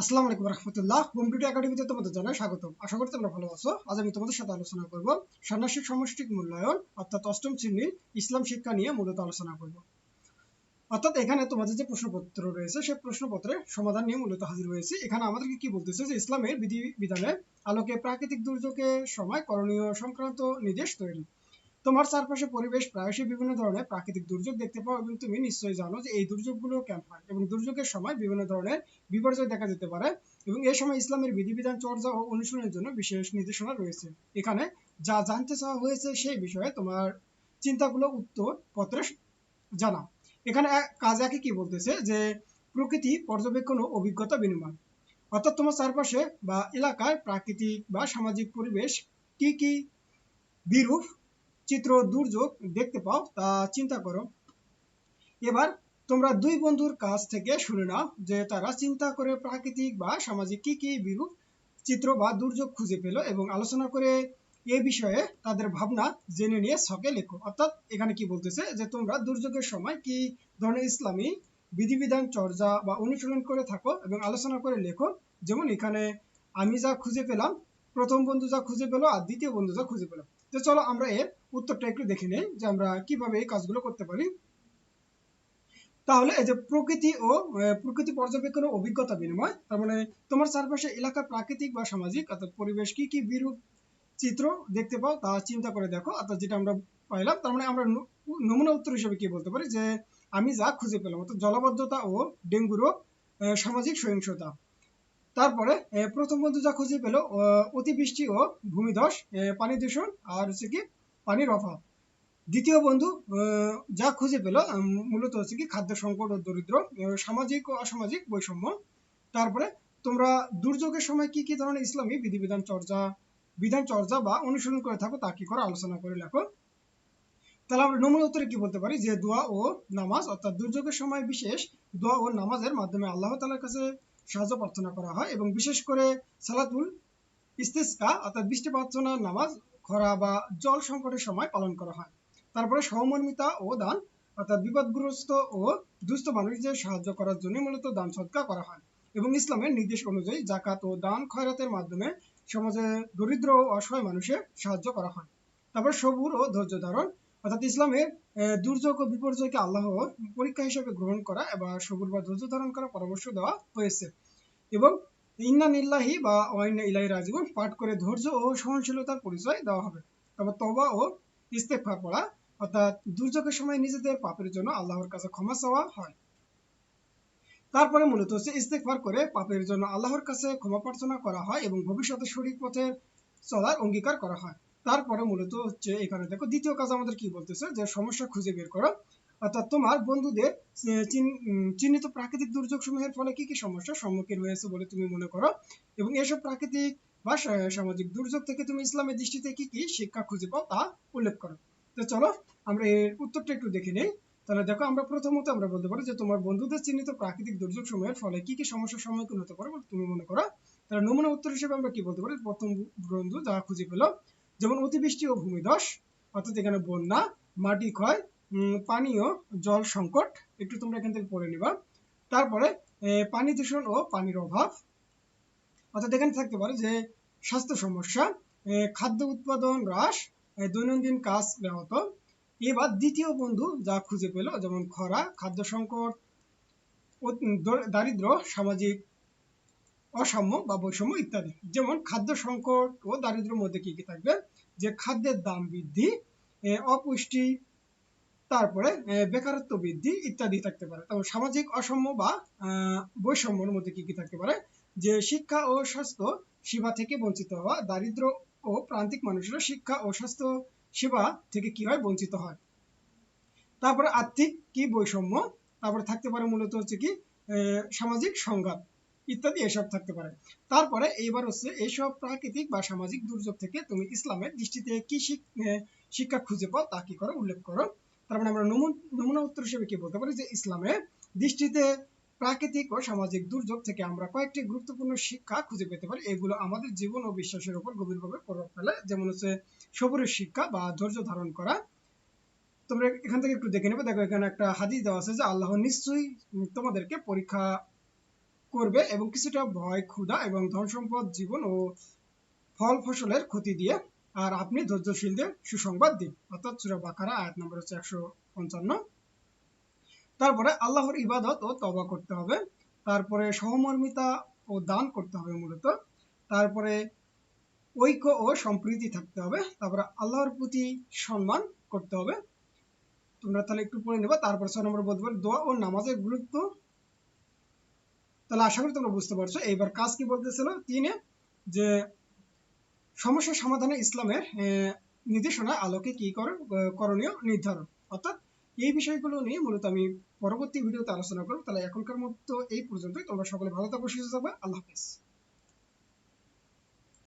আসসালামু আলাইকুম রহমতুল্লাহ। একাডেমিতে তোমাদের জানাই আশা করি তোমরা ভালো আছো। আজ আমি তোমাদের সাথে আলোচনা করব সমষ্টিক মূল্যায়ন, অর্থাৎ অষ্টম শ্রেণির ইসলাম শিক্ষা নিয়ে মূলত আলোচনা করব। অর্থাৎ এখানে তোমাদের যে প্রশ্নপত্র রয়েছে, সেই প্রশ্নপত্রের সমাধান নিয়ে মূলত হাজির হয়েছে। এখানে আমাদেরকে কি বলতেছে যে ইসলামের বিধি বিধানের আলোকে প্রাকৃতিক দুর্যোগের সময় করণীয় সংক্রান্ত নির্দেশ তৈরি। তোমার চারপাশে পরিবেশ প্রায়শই বিভিন্ন ধরনের প্রাকৃতিক দুর্যোগ দেখতে পাও এবং তুমি নিশ্চয়ই জানো যে এই দুর্যোগগুলো কেন হয় এবং দুর্যোগের সময় বিভিন্ন ধরনের বিপর্যয় দেখা যেতে পারে এবং এই সময় ইসলামের বিধিবিধান চর্চা ও অনুশীলনের জন্য বিশেষ নির্দেশনা রয়েছে। এখানে যা জানতে চাওয়া হয়েছে সেই বিষয়ে তোমার চিন্তাগুলো উত্তর পত্রে জানা এখানে কাজ একে কি বলতেছে যে প্রকৃতি, পর্যবেক্ষণ ও অভিজ্ঞতা বিনিময়। অর্থাৎ তোমার চারপাশে বা এলাকায় প্রাকৃতিক বা সামাজিক পরিবেশ কি কি বিরূপ চিত্র দুর্যোগ দেখতে পাও, তা চিন্তা করো। এবার তোমরা দুই বন্ধুর কাছ থেকে শুনে নাও যে তারা চিন্তা করে প্রাকৃতিক বা সামাজিক কি কি বিরূপ চিত্র বা দুর্যোগ খুঁজে পেল এবং আলোচনা করে এ বিষয়ে তাদের ভাবনা জেনে নিয়ে ছকে লেখো। অর্থাৎ এখানে কি বলতেছে যে তোমরা দুর্যোগের সময় কি ধরনের ইসলামী বিধিবিধান চর্চা বা অনুশীলন করে থাকো এবং আলোচনা করে লেখো? যেমন এখানে, আমি যা খুঁজে পেলাম, প্রথম বন্ধু যা খুঁজে পেল আর দ্বিতীয় বন্ধু যা খুঁজে পেল। তো চলো আমরা এর উত্তরটা একটু দেখে নেই যে আমরা কীভাবে এই কাজগুলো করতে পারি। তাহলে এই যে প্রকৃতি ও প্রকৃতি পর্যবেক্ষণ ও অভিজ্ঞতা বিনিময়, তার মানে তোমার চারপাশে এলাকার প্রাকৃতিক বা সামাজিক অর্থাৎ পরিবেশ কি কি বিরূপ চিত্র দেখতে পাও তা চিন্তা করে দেখো। অর্থাৎ যেটা আমরা পাইলাম, তার মানে আমরা নমুনা উত্তর হিসেবে কি বলতে পারি? যে আমি যা খুঁজে পেলাম, অর্থাৎ জলবদ্ধতা ও ডেঙ্গু রোগ সামাজিক সহিংসতা তারপরে প্রথম বন্ধু যা খুঁজে পেল অতিবৃষ্টি ও ভূমিধস পানি দূষণ আর হচ্ছে কি পানির অভাব। দ্বিতীয় বন্ধু যা খুঁজে পেল মূলত হচ্ছে কি খাদ্য সংকট ও দরিদ্র সামাজিক ও অসামাজিক বৈষম্য। তারপরে, তোমরা দুর্যোগের সময় কি কি ধরনের ইসলামী বিধিবিধান চর্চা বিধান চর্চা বা অনুসরণ করে থাকো তা কি করে আলোচনা করে লেখো। তাহলে আমরা নমুনা উত্তরে কি বলতে পারি? যে দোয়া ও নামাজ, অর্থাৎ দুর্যোগের সময় বিশেষ দোয়া ও নামাজের মাধ্যমে আল্লাহ তালার কাছে সাহায্য প্রার্থনা করা হয় এবং বিশেষ করে সালাতুল ইস্তেস্কা, অর্থাৎ বৃষ্টি প্রার্থনা, নামাজ, খরা বা জল সংকটের সময় পালন করা হয়। তারপরে সহমর্মিতা ও দান, অর্থাৎ বিপদগ্রস্ত ও দুস্থ মানুষদের সাহায্য করার জন্য মূলত দান সৎকার করা হয় এবং ইসলামের নির্দেশ অনুযায়ী জাকাত ও দান খয়রাতের মাধ্যমে সমাজে দরিদ্র ও অসহায় মানুষের সাহায্য করা হয়। তারপর সবুর ও ধৈর্য ধারণ অর্থাৎ ইসলামের দুর্যোগ ও বিপর্যয়কে আল্লাহর পরীক্ষা হিসেবে গ্রহণ করা এবং সবুর বা ধৈর্য ধারণ করার পরামর্শ দেওয়া হয়েছে। এবং ইন্না নিল্লাহি বা ওয়াইনা ইলাহি রাজীবন পাঠ করে ধৈর্য ও সহনশীলতার পরিচয় দেওয়া হবে। তারপর তবা ও ইস্তেফার পড়া, অর্থাৎ দুর্যোগের সময় নিজেদের পাপের জন্য আল্লাহর কাছে ক্ষমা চাওয়া হয়। তারপরে মূলত হচ্ছে ইস্তেকবার করে পাপের জন্য আল্লাহর কাছে ক্ষমা প্রার্থনা করা হয় এবং ভবিষ্যতে সঠিক পথে চলার অঙ্গীকার করা হয়। তারপরে মূলত হচ্ছে এখানে দেখো, দ্বিতীয় কাজ আমাদের কি বলতেছে? যে সমস্যা খুঁজে বের করো। অর্থাৎ তোমার বন্ধুদের চিহ্নিত প্রাকৃতিক দুর্যোগ সমূহের ফলে কি কি সমস্যার সম্মুখীন হয়েছে বলে তুমি মনে করো? এবং এসব প্রাকৃতিক বা সামাজিক দুর্যোগ থেকে তুমি ইসলামের দৃষ্টিতে কি কি শিক্ষা খুঁজে পাও তা উল্লেখ করো। তো চলো, আমরা এর উত্তরটা একটু দেখে নিই। তাহলে দেখো, আমরা প্রথমত আমরা বলতে পারি যে তোমার বন্ধুদের চিহ্নিত প্রাকৃতিক দুর্যোগ সময়ের ফলে কি কি সমস্যার সম্মুখীন হতে পারে তুমি মনে করো? তাহলে নমুনা উত্তর হিসেবে আমরা কি বলতে পারি? প্রথম বন্ধু যা খুঁজে পেল যেমন অতিবৃষ্টি ও ভূমিধস, অর্থাৎ এখানে বন্যা, মাটি ক্ষয় পানীয় জল সংকট, একটু তোমরা এখান থেকে পড়ে নিবা। তারপরে পানি দূষণ ও পানির অভাব। অর্থাৎ এখানে থাকতে পারে যে, স্বাস্থ্য সমস্যা খাদ্য উৎপাদন হ্রাস দৈনন্দিন কাজ ব্যাহত। এবার দ্বিতীয় বন্ধু যা খুঁজে পেল, যেমন খরা, খাদ্য সংকট দারিদ্র, সামাজিক অসাম্য বা বৈষম্য ইত্যাদি। যেমন খাদ্য সংকট ও দারিদ্রের মধ্যে কি কি থাকবে? যে খাদ্যের দাম বৃদ্ধি অপুষ্টি, তারপরে বেকারত্ব বৃদ্ধি ইত্যাদি থাকতে পারে। তবে সামাজিক অসাম্য বা বৈষম্যের মধ্যে কি কি থাকতে পারে? যে শিক্ষা ও স্বাস্থ্য সেবা থেকে বঞ্চিত হওয়া, দারিদ্র ও প্রান্তিক মানুষেরা শিক্ষা ও স্বাস্থ্য সেবা থেকে কি হয়? বঞ্চিত হয়। তারপরে আর্থিক কি বৈষম্য? তারপরে থাকতে পারে মূলত হচ্ছে কি? সামাজিক সংঘাত। ইত্যাদি এসব থাকতে পারে। তারপরে এইবার হচ্ছে এইসব প্রাকৃতিক বা সামাজিক দুর্যোগ থেকে তুমি ইসলামের দৃষ্টিতে কি শিক্ষা খুঁজে পাও তা কি করো উল্লেখ করো। তার মানে আমরা নমুনা উত্তর হিসেবে কি বলতে পারি? যে ইসলামের দৃষ্টিতে প্রাকৃতিক ও সামাজিক দুর্যোগ থেকে আমরা কয়েকটি গুরুত্বপূর্ণ শিক্ষা খুঁজে পেতে পারি। এগুলো আমাদের জীবন ও বিশ্বাসের উপর গভীরভাবে প্রভাব ফেলে। যেমন হচ্ছে সবরের শিক্ষা বা ধৈর্য ধারণ করা। তোমরা এখান থেকে একটু দেখে নেবে। দেখো এখানে একটা হাদিস দেওয়া আছে যে আল্লাহ নিশ্চয়ই তোমাদেরকে পরীক্ষা করবে এবং কিছুটা ভয়, ক্ষুধা এবং ধন সম্পদ জীবন ও ফল ফসলের ক্ষতি দিয়ে। আর আপনি ধৈর্যশীলদের সুসংবাদ দিন। অর্থাৎ সুরা বাকারা, আয়াত নম্বর হচ্ছে একশো পঞ্চান্ন। তারপরে আল্লাহর ইবাদত ও তবা করতে হবে। তারপরে সহমর্মিতা ও দান করতে হবে মূলত। তারপরে ঐক্য ও সম্প্রীতি থাকতে হবে। তারপরে আল্লাহর প্রতি সম্মান করতে হবে। তোমরা তাহলে একটু পড়ে নেবা। তারপর ছয় নম্বর বলতে পারো দোয়া ও নামাজের গুরুত্ব তাহলে আশা করি তোমরা বুঝতে পারছ। এইবার কাজ কি বলতেছিল? তিনে যে সমস্যা সমাধানে ইসলামের নির্দেশনা আলোকে কি কর করণীয় নির্ধারণ। অর্থাৎ এই বিষয়গুলো নিয়ে মূলত আমি পরবর্তী ভিডিওতে আলোচনা করব। তাহলে এখনকার মতো এই পর্যন্তই। তোমরা সকলে ভালো থাকো, সুস্থ থাকবে আল্লাহ হাফেজ।